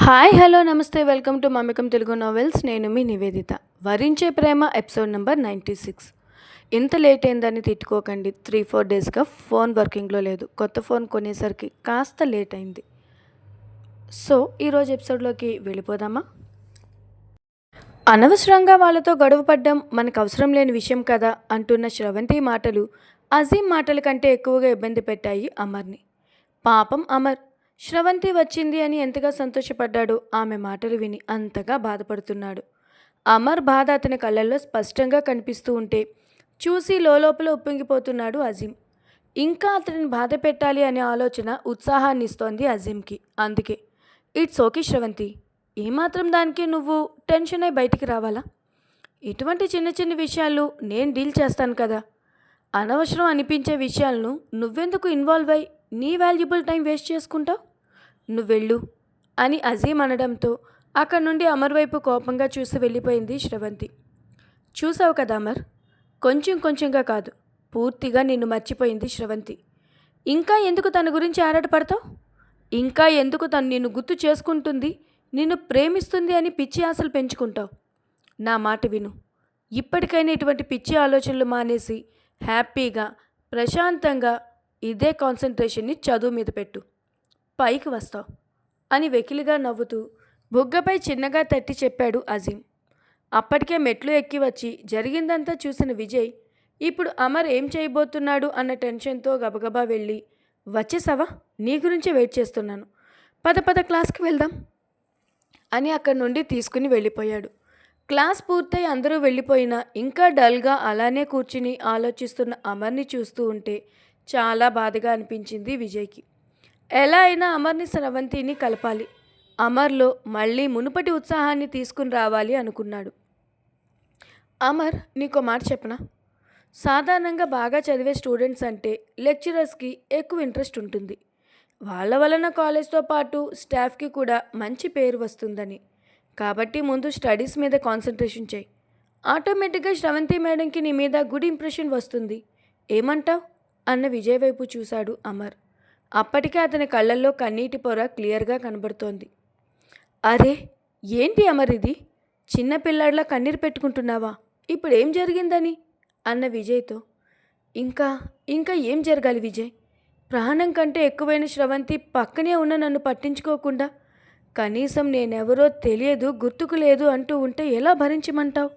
Hi hello నమస్తే welcome to Mamakam Telugu novels. నేను మీ నివేదిత. వరించే ప్రేమ ఎపిసోడ్ నెంబర్ నైంటీ సిక్స్. ఇంత లేట్ అయిందని తిట్టుకోకండి. త్రీ ఫోర్ డేస్గా ఫోన్ వర్కింగ్లో లేదు. కొత్త ఫోన్ కొనేసరికి కాస్త లేట్ అయింది. సో ఈరోజు ఎపిసోడ్లోకి వెళ్ళిపోదామా? అనవసరంగా వాళ్ళతో గొడవ పడ్డం మనకు అవసరం లేని విషయం కదా అంటున్న శ్రవంతి మాటలు అజీం మాటల కంటే ఎక్కువగా ఇబ్బంది పెట్టాయి అమర్ని. పాపం అమర్ శ్రవంతి వచ్చింది అని ఎంతగా సంతోషపడ్డాడు ఆమె మాటలు విని అంతగా బాధపడుతున్నాడు. అమర్ బాధ అతని కళ్ళల్లో స్పష్టంగా కనిపిస్తూ ఉంటే చూసి లోపల ఉప్పొంగిపోతున్నాడు అజీం ఇంకా అతనిని బాధ పెట్టాలి అనే ఆలోచన ఉత్సాహాన్ని ఇస్తోంది అజీంకి అందుకే ఇట్స్ ఓకే శ్రవంతి ఏమాత్రం దానికి నువ్వు టెన్షన్ అయి బయటికి రావాలా? ఇటువంటి చిన్న చిన్న విషయాలు నేను డీల్ చేస్తాను కదా. అనవసరం అనిపించే విషయాలను నువ్వెందుకు ఇన్వాల్వ్ అయి నీ వాల్యుబుల్ టైం వేస్ట్ చేసుకుంటావు? నువ్వెళ్ళు అని అజీం అనడంతో అక్కడి నుండి అమర్ వైపు కోపంగా చూసి వెళ్ళిపోయింది శ్రవంతి. చూసావు కదా అమర్? కొంచెం కొంచెంగా కాదు పూర్తిగా నిన్ను మర్చిపోయింది శ్రవంతి. ఇంకా ఎందుకు తన గురించి ఆరాటపడతావు? ఇంకా ఎందుకు తను నిన్ను గుర్తు చేసుకుంటుంది నిన్ను ప్రేమిస్తుంది అని పిచ్చి ఆశలు పెంచుకుంటావు? నా మాట విను. ఇప్పటికైనా ఇటువంటి పిచ్చి ఆలోచనలు మానేసి హ్యాపీగా ప్రశాంతంగా ఇదే కాన్సన్ట్రేషన్ని చదువు మీద పెట్టు. పైకి వస్తావు అని వెకిలిగా నవ్వుతూ బుగ్గపై చిన్నగా తట్టి చెప్పాడు అజీం అప్పటికే మెట్లు ఎక్కి వచ్చి జరిగిందంతా చూసిన విజయ్ ఇప్పుడు అమర్ ఏం చేయబోతున్నాడు అన్న టెన్షన్తో గబగబా వెళ్ళి వచ్చేసావా నీ గురించి వెయిట్ చేస్తున్నాను. పద పద క్లాస్కి వెళ్దాం అని అక్కడి నుండి తీసుకుని వెళ్ళిపోయాడు. క్లాస్ పూర్తయి అందరూ వెళ్ళిపోయినా ఇంకా డల్గా అలానే కూర్చుని ఆలోచిస్తున్న అమర్ని చూస్తూ ఉంటే చాలా బాధగా అనిపించింది విజయ్కి. ఎలా అయినా అమర్ని స్రవంతిని కలపాలి. అమర్లో మళ్ళీ మునుపటి ఉత్సాహాన్ని తీసుకుని రావాలి అనుకున్నాడు. అమర్ నీకో మాట చెప్పనా? సాధారణంగా బాగా చదివే స్టూడెంట్స్ అంటే లెక్చరర్స్కి ఎక్కువ ఇంట్రెస్ట్ ఉంటుంది. వాళ్ళ వలన కాలేజ్తో పాటు స్టాఫ్కి కూడా మంచి పేరు వస్తుందని. కాబట్టి ముందు స్టడీస్ మీద కాన్సన్ట్రేషన్ చేయి. ఆటోమేటిక్గా శ్రవంతి మేడంకి నీ మీద గుడ్ ఇంప్రెషన్ వస్తుంది. ఏమంటావ్? అన్న విజయ్ వైపు చూశాడు అమర్. అప్పటికే అతని కళ్ళల్లో కన్నీటి పొర క్లియర్గా కనబడుతోంది. అరే ఏంటి అమర్ ఇది? కన్నీరు పెట్టుకుంటున్నావా? ఇప్పుడు ఏం జరిగిందని? అన్న విజయ్తో. ఇంకా ఇంకా ఏం జరగాలి విజయ్? ప్రాణం కంటే ఎక్కువైన శ్రవంతి పక్కనే ఉన్న నన్ను పట్టించుకోకుండా కనీసం నేనెవరో తెలియదు గుర్తుకు లేదు అంటూ ఉంటే ఎలా భరించమంటావు?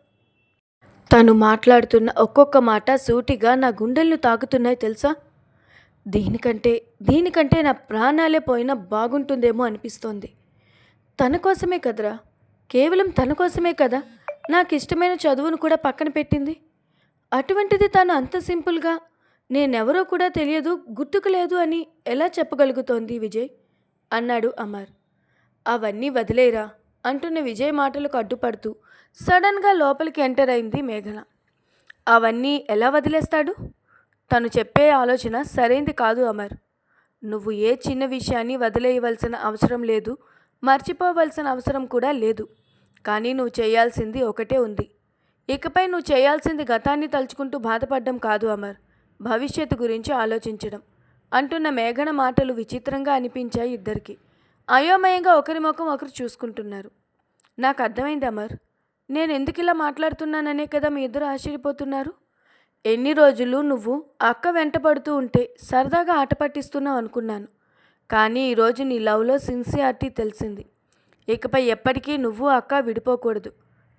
తను మాట్లాడుతున్న ఒక్కొక్క మాట సూటిగా నా గుండెలను తాకుతున్నాయి తెలుసా? దీనికంటే దీనికంటే నా ప్రాణాలే పోయినా బాగుంటుందేమో అనిపిస్తోంది. తన కోసమే కదరా? కేవలం తన కోసమే కదా నాకు ఇష్టమైన చదువును కూడా పక్కన పెట్టింది? అటువంటిది తను అంత సింపుల్గా నేనెవరో కూడా తెలియదు గుర్తుకు లేదు అని ఎలా చెప్పగలుగుతోంది విజయ్? అన్నాడు అమర్. అవన్నీ వదిలేరా? అంటున్న విజయ్ మాటలకు అడ్డుపడుతూ సడన్గా లోపలికి ఎంటర్ అయింది మేఘన. అవన్నీ ఎలా వదిలేస్తాడు? తను చెప్పే ఆలోచన సరైంది కాదు అమర్. నువ్వు ఏ చిన్న విషయాన్ని వదిలేయవలసిన అవసరం లేదు మర్చిపోవలసిన అవసరం కూడా లేదు. కానీ నువ్వు చేయాల్సింది ఒకటే ఉంది. ఇకపై నువ్వు చేయాల్సింది గతాన్ని తలుచుకుంటూ బాధపడడం కాదు అమర్ భవిష్యత్తు గురించి ఆలోచించడం అంటున్న మేఘన మాటలు విచిత్రంగా అనిపించాయి ఇద్దరికి. అయోమయంగా ఒకరి ముఖం ఒకరు చూసుకుంటున్నారు. నాకు అర్థమైంది అమర్ నేను ఎందుకు ఇలా మాట్లాడుతున్నాననే కదా మీ ఇద్దరు ఆశ్చర్యపోతున్నారు? ఎన్ని రోజులు నువ్వు అక్క వెంట పడుతూ ఉంటే సరదాగా ఆట పట్టిస్తున్నావు అనుకున్నాను. కానీ ఈరోజు నీ లవ్లో సిన్సియారిటీ తెలిసింది. ఇకపై ఎప్పటికీ నువ్వు అక్క విడిపోకూడదు.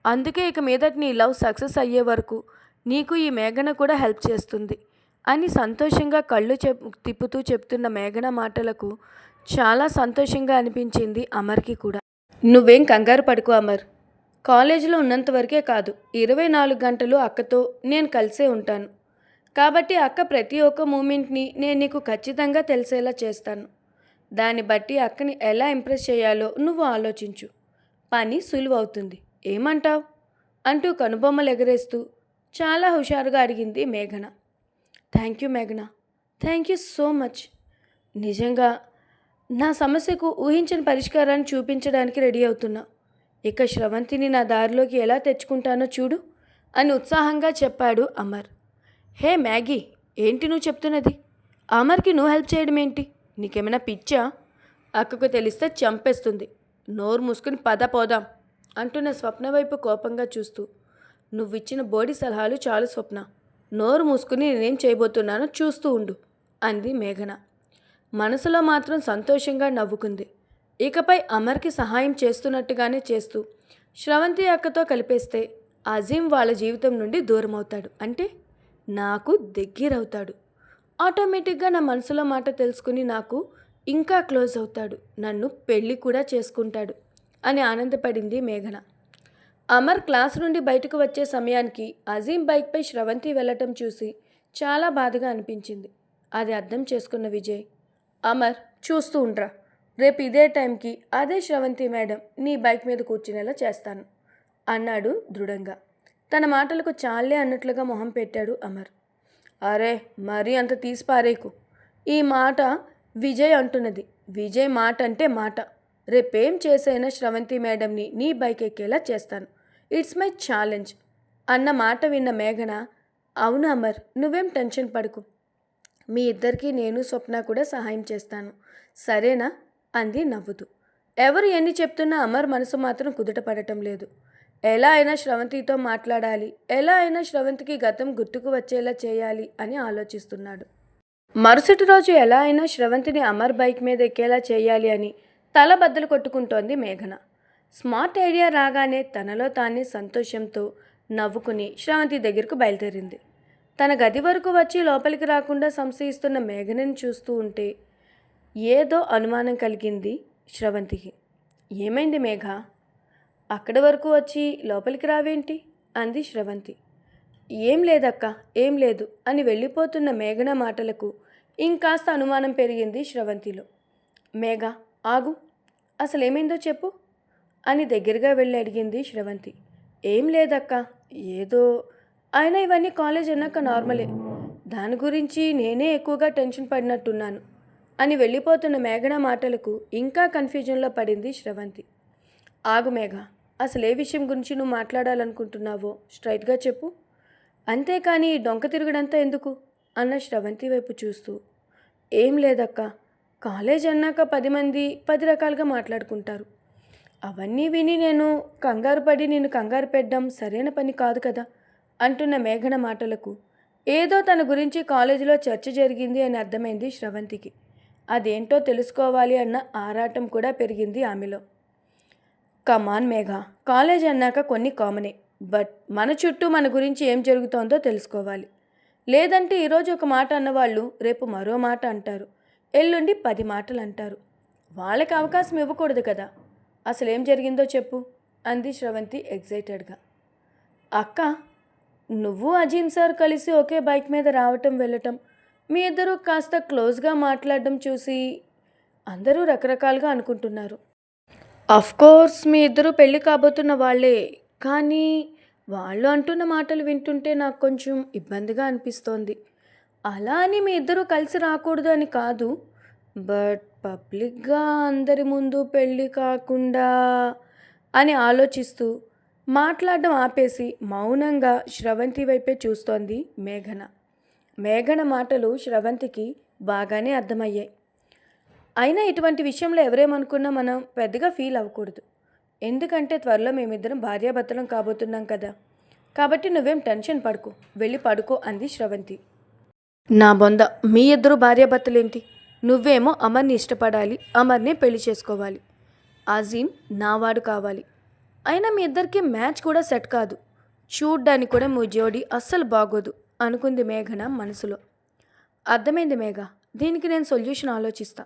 అందుకే ఇక మీదటి నీ లవ్ సక్సెస్ అయ్యే వరకు నీకు ఈ మేఘన కూడా హెల్ప్ చేస్తుంది అని సంతోషంగా కళ్ళు చెప్ తిప్పుతూ చెప్తున్న మేఘన మాటలకు చాలా సంతోషంగా అనిపించింది అమర్కి కూడా. నువ్వేం కంగారు పడుకో అమర్. కాలేజీలో ఉన్నంత వరకే కాదు ఇరవై నాలుగు గంటలు అక్కతో నేను కలిసే ఉంటాను. కాబట్టి అక్క ప్రతి ఒక్క మూమెంట్ని నేను నీకు ఖచ్చితంగా తెలిసేలా చేస్తాను. దాన్ని బట్టి అక్కని ఎలా ఇంప్రెస్ చేయాలో నువ్వు ఆలోచించు. పని సులువవుతుంది. ఏమంటావ్? అంటూ కనుబొమ్మలు ఎగరేస్తూ చాలా హుషారుగా అడిగింది మేఘన. థ్యాంక్ యూ మేఘన. Thank you so much. నిజంగా నా సమస్యకు ఊహించిన పరిష్కారాన్ని చూపించడానికి రెడీ అవుతున్నా. ఇక స్రవంతిని నా దారిలోకి ఎలా తెచ్చుకుంటానో చూడు అని ఉత్సాహంగా చెప్పాడు అమర్. హే మ్యాగీ ఏంటి నువ్వు చెప్తున్నది? అమర్కి నువ్వు హెల్ప్ చేయడం ఏంటి? నీకేమైనా పిచ్చా? అక్కకు తెలిస్తే చంపేస్తుంది. నోరు మూసుకుని పద పోదాం అంటున్న స్వప్న వైపు కోపంగా చూస్తూ. నువ్విచ్చిన బోడి సలహాలు చాలు స్వప్న. నోరు మూసుకుని నేనేం చేయబోతున్నానో చూస్తూ ఉండు అంది మేఘన. మనసులో మాత్రం సంతోషంగా నవ్వుకుంది. ఇకపై అమర్కి సహాయం చేస్తున్నట్టుగానే చేస్తూ శ్రవంతి అక్కతో కలిపేస్తే అజీం వాళ్ళ జీవితం నుండి దూరం అవుతాడు అంటే నాకు దగ్గరవుతాడు. ఆటోమేటిక్గా నా మనసులో మాట తెలుసుకుని నాకు ఇంకా క్లోజ్ అవుతాడు. నన్ను పెళ్ళి కూడా చేసుకుంటాడు అని ఆనందపడింది మేఘన. అమర్ క్లాస్ నుండి బయటకు వచ్చే సమయానికి అజీం బైక్పై శ్రవంతి వెళ్ళటం చూసి చాలా బాధగా అనిపించింది. అది అర్థం చేసుకున్న విజయ్ అమర్ చూస్తూ ఉండ్రా. రేపు ఇదే టైంకి అదే శ్రవంతి మేడం నీ బైక్ మీద కూర్చునేలా చేస్తాను అన్నాడు దృఢంగా. తన మాటలకు చాలే అన్నట్లుగా మొహం పెట్టాడు అమర్. అరే మరీ అంత తీసి పారేకు. ఈ మాట విజయ్ అంటున్నది. విజయ్ మాట అంటే మాట. రేపేం చేసైనా శ్రవంతి మేడంని నీ బైక్ ఎక్కేలా చేస్తాను. ఇట్స్ మై ఛాలెంజ్ అన్న మాట విన్న మేఘన అవును అమర్ నువ్వేం టెన్షన్ పడకు. మీ ఇద్దరికీ నేను స్వప్న కూడా సహాయం చేస్తాను. సరేనా? అంది నవ్వుతూ. ఎవరు ఎన్ని చెప్తున్నా అమర్ మనసు మాత్రం కుదుట పడటం లేదు. ఎలా అయినా శ్రవంతితో మాట్లాడాలి ఎలా అయినా శ్రవంతికి గతం గుర్తుకు వచ్చేలా చేయాలి అని ఆలోచిస్తున్నాడు. మరుసటి రోజు ఎలా అయినా శ్రవంతిని అమర్ బైక్ మీద ఎక్కేలా చేయాలి అని తల బద్దలు కొట్టుకుంటోంది మేఘన. స్మార్ట్ ఐడియా రాగానే తనలో తానే సంతోషంతో నవ్వుకుని శ్రవంతి దగ్గరకు బయలుదేరింది. తన గది వరకు వచ్చి లోపలికి రాకుండా సంశయిస్తున్న మేఘనని చూస్తూ ఉంటే ఏదో అనుమానం కలిగింది శ్రవంతికి. ఏమైంది మేఘ? అక్కడి వరకు వచ్చి లోపలికి రావేంటి? అంది శ్రవంతి. ఏం లేదక్క ఏం లేదు అని వెళ్ళిపోతున్న మేఘన మాటలకు ఇంకాస్త అనుమానం పెరిగింది శ్రవంతిలో. మేఘ ఆగు. అసలు ఏమైందో చెప్పు అని దగ్గరగా వెళ్ళి అడిగింది శ్రవంతి. ఏం లేదక్క ఏదో. అయినా ఇవన్నీ కాలేజ్ అన్నాక నార్మలే. దాని గురించి నేనే ఎక్కువగా టెన్షన్ పడినట్టున్నాను. అని వెళ్ళిపోతున్న మేఘన మాటలకు ఇంకా కన్ఫ్యూజన్లో పడింది శ్రవంతి. ఆగు మేఘ అసలు ఏ విషయం గురించి నువ్వు మాట్లాడాలనుకుంటున్నావో స్ట్రైట్గా చెప్పు. అంతేకాని ఈ డొంక తిరుగుడంతా ఎందుకు అన్న శ్రవంతి వైపు చూస్తూ. ఏం లేదక్క కాలేజ్ అన్నాక పది మంది పది రకాలుగా మాట్లాడుకుంటారు. అవన్నీ విని నేను కంగారు పడి నేను కంగారు పెట్టడం సరైన పని కాదు కదా అంటున్న మేఘన మాటలకు. ఏదో తన గురించి కాలేజీలో చర్చ జరిగింది అని అర్థమైంది శ్రవంతికి. అదేంటో తెలుసుకోవాలి అన్న ఆరాటం కూడా పెరిగింది ఆమెలో. కమాన్ మేఘ కాలేజ్ అన్నాక కొన్ని కామనే బట్ మన చుట్టూ మన గురించి ఏం జరుగుతోందో తెలుసుకోవాలి. లేదంటే ఈరోజు ఒక మాట అన్నవాళ్ళు రేపు మరో మాట అంటారు ఎల్లుండి పది మాటలు అంటారు వాళ్ళకి అవకాశం ఇవ్వకూడదు కదా. అసలు ఏం జరిగిందో చెప్పు అంది శ్రవంతి ఎగ్జైటెడ్గా అక్క నువ్వు అజీమ్ సార్ కలిసి ఒకే బైక్ మీద రావటం వెళ్ళటం మీ ఇద్దరు కాస్త క్లోజ్గా మాట్లాడడం చూసి అందరూ రకరకాలుగా అనుకుంటున్నారు. కోర్స్ మీ ఇద్దరు పెళ్ళి కాబోతున్న వాళ్ళే కానీ వాళ్ళు అంటున్న మాటలు వింటుంటే నాకు కొంచెం ఇబ్బందిగా అనిపిస్తోంది. అలా అని మీ ఇద్దరు కలిసి రాకూడదు అని కాదు బట్ పబ్లిక్గా అందరి ముందు పెళ్ళి కాకుండా అని ఆలోచిస్తూ మాట్లాడడం ఆపేసి మౌనంగా శ్రవంతి వైపే చూస్తోంది మేఘన. మేఘన మాటలు శ్రవంతికి బాగానే అర్థమయ్యాయి. అయినా ఇటువంటి విషయంలో ఎవరేమనుకున్నా మనం పెద్దగా ఫీల్ అవ్వకూడదు. ఎందుకంటే త్వరలో మేమిద్దరం భార్యాభర్తలం కాబోతున్నాం కదా. కాబట్టి నువ్వేం టెన్షన్ పడుకో. వెళ్ళి పడుకో అంది శ్రవంతి. నా బొంద మీ ఇద్దరు భార్యాభర్తలేంటి? నువ్వేమో అమర్ని ఇష్టపడాలి అమర్నే పెళ్ళి చేసుకోవాలి. అజీం నావాడు కావాలి. అయినా మీ ఇద్దరికి మ్యాచ్ కూడా సెట్ కాదు. చూడ్డానికి కూడా మీ జోడి అస్సలు బాగోదు. అనుకుంది మేఘన మనసులో. అర్థమైంది మేఘ దీనికి నేను సొల్యూషన్ ఆలోచిస్తా.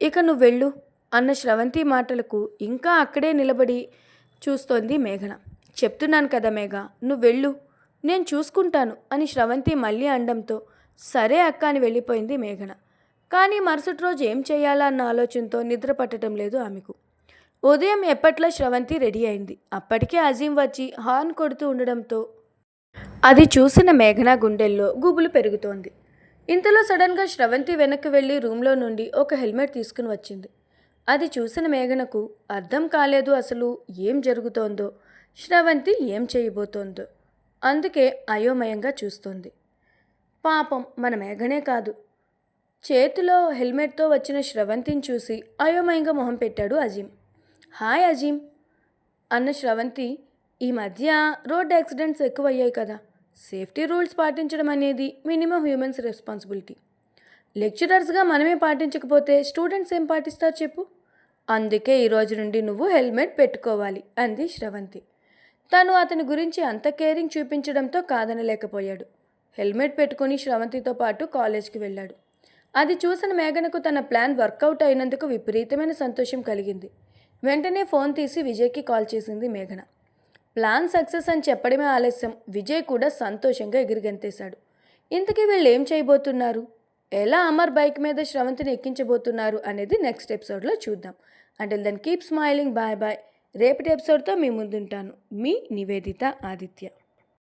ఇక నువ్వు వెళ్ళు అన్న శ్రవంతి మాటలకు ఇంకా అక్కడే నిలబడి చూస్తోంది మేఘన. చెప్తున్నాను కదా మేఘ నువ్వు వెళ్ళు నేను చూసుకుంటాను అని శ్రవంతి మళ్ళీ అండంతో సరే అక్క అని వెళ్ళిపోయింది మేఘన. కానీ మరుసటి రోజు ఏం చేయాలా అన్న ఆలోచనతో నిద్ర పట్టడం లేదు ఆమెకు. ఉదయం ఎప్పట్లో శ్రవంతి రెడీ అయింది. అప్పటికే అజీం వచ్చి హార్న్ కొడుతూ ఉండడంతో అది చూసిన మేఘన గుండెల్లో గుబులు పెరుగుతోంది. ఇంతలో సడన్గా శ్రవంతి వెనక్కి వెళ్ళి రూమ్లో నుండి ఒక హెల్మెట్ తీసుకుని వచ్చింది. అది చూసిన మేఘనకు అర్థం కాలేదు అసలు ఏం జరుగుతోందో శ్రవంతి ఏం చేయబోతోందో. అందుకే అయోమయంగా చూస్తోంది. పాపం మన మేఘనే కాదు. చేతిలో హెల్మెట్తో వచ్చిన శ్రవంతిని చూసి అయోమయంగా మొహం పెట్టాడు అజీం హాయ్ అజీం అన్న శ్రవంతి ఈ మధ్య రోడ్ యాక్సిడెంట్స్ ఎక్కువయ్యాయి కదా. సేఫ్టీ రూల్స్ పాటించడం అనేది మినిమం హ్యూమన్స్ రెస్పాన్సిబిలిటీ. లెక్చరర్స్గా మనమే పాటించకపోతే స్టూడెంట్స్ ఏం పాటిస్తారు చెప్పు? అందుకే ఈ రోజు నుండి నువ్వు హెల్మెట్ పెట్టుకోవాలి అంది శ్రవంతి. తను అతని గురించి అంత కేరింగ్ చూపించడంతో కాదనలేకపోయాడు హెల్మెట్ పెట్టుకుని శ్రవంతితో పాటు కాలేజ్కి వెళ్ళాడు. అది చూసిన మేఘనకు తన ప్లాన్ వర్కౌట్ అయినందుకు విపరీతమైన సంతోషం కలిగింది. వెంటనే ఫోన్ తీసి విజయ్కి కాల్ చేసింది మేఘన. ప్లాన్ సక్సెస్ అని చెప్పడమే ఆలస్యం. విజయ్ కూడా సంతోషంగా ఎగిరిగంతేశాడు. ఇంతకీ వీళ్ళు ఏం చేయబోతున్నారు? ఎలా అమర్ బైక్ మీద శ్రవంతిని ఎక్కించబోతున్నారు అనేది నెక్స్ట్ ఎపిసోడ్లో చూద్దాం. అంటే then keep smiling. Bye bye. రేపటి ఎపిసోడ్తో మీ ముందుంటాను. మీ నివేదిత ఆదిత్య.